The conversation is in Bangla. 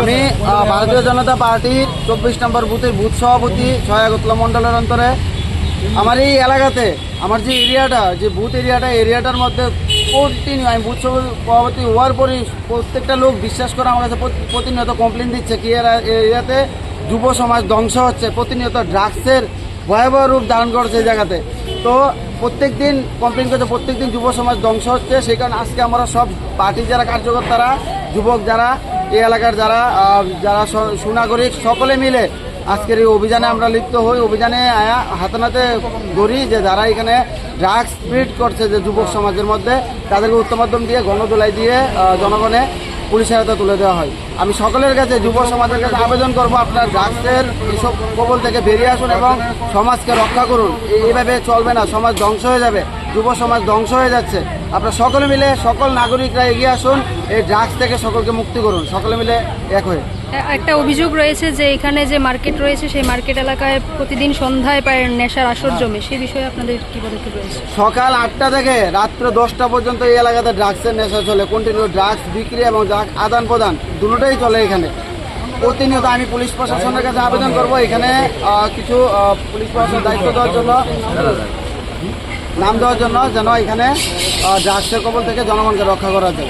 আমি ভারতীয় জনতা পার্টির চব্বিশ নম্বর বুথের বুথ সভাপতি ছয় আগরতলা মণ্ডলের অন্তরে। আমার এই এলাকাতে, আমার যে এরিয়াটা, যে বুথ এরিয়াটা এরিয়াটার মধ্যে কন্টিনিউ আমি বুথ সভাপতি হওয়ার পরই প্রত্যেকটা লোক বিশ্বাস করে আমার কাছে প্রতিনিয়ত কমপ্লেন দিচ্ছে কি এরা এরিয়াতে যুব সমাজ ধ্বংস হচ্ছে, প্রতিনিয়ত ড্রাগসের ভয়াবহ রূপ ধারণ করছে এই জায়গাতে। তো প্রত্যেক দিন কমপ্লেন করছে প্রত্যেক দিন যুব সমাজ ধ্বংস হচ্ছে। সেই কারণে আজকে আমরা সব পার্টির যারা কার্যকর্তারা যুবক যারা, এই এলাকার যারা যারা সুনাগরিক, সকলে মিলে আজকের এই অভিযানে আমরা লিপ্ত হই। অভিযানে হাতে নাতে ধরি যে যারা এখানে ড্রাগস স্প্রিড করছে যে যুবক সমাজের মধ্যে, তাদেরকে উত্তম মাধ্যম দিয়ে গণদোলাই দিয়ে জনগণে পুলিশের হাতে তুলে দেওয়া হয়। আমি সকলের কাছে, যুব সমাজের কাছে আবেদন করব আপনার ড্রাগসের এইসব কবল থেকে বেরিয়ে আসুন এবং সমাজকে রক্ষা করুন। এইভাবে চলবে না, সমাজ ধ্বংস হয়ে যাবে, যুব সমাজ ধ্বংস হয়ে যাচ্ছে। আপনারা সকলে মিলে সকল নাগরিকরা এগিয়ে আসুন এই ড্রাগস থেকে সকলকে মুক্তি করুন। সকলে মিলে এক হয়ে। একটা অভিযোগ রয়েছে যে এখানে যে মার্কেট রয়েছে সেই মার্কেট এলাকায় প্রতিদিন সন্ধ্যায় পায় নেশার আসর জমে। সেই বিষয়ে আপনাদের কি পদক্ষেপ রয়েছে? সকাল আটটা থেকে রাত্র দশটা পর্যন্ত এই এলাকাতে ড্রাগসের নেশা চলে। কন্টিনিউ ড্রাগস বিক্রি এবং ড্রাগস আদান প্রদান দুটোটাই চলে এখানে। প্রতিনিয়ত আমি পুলিশ প্রশাসনের কাছে আবেদন করব। এখানে কিছু পুলিশ প্রশাসন দায়িত্ব দেওয়ার জন্য। নাম দেওয়ার জন্য যেন এখানে ড্রাগসের কবল থেকে জনগণকে রক্ষা করা যায়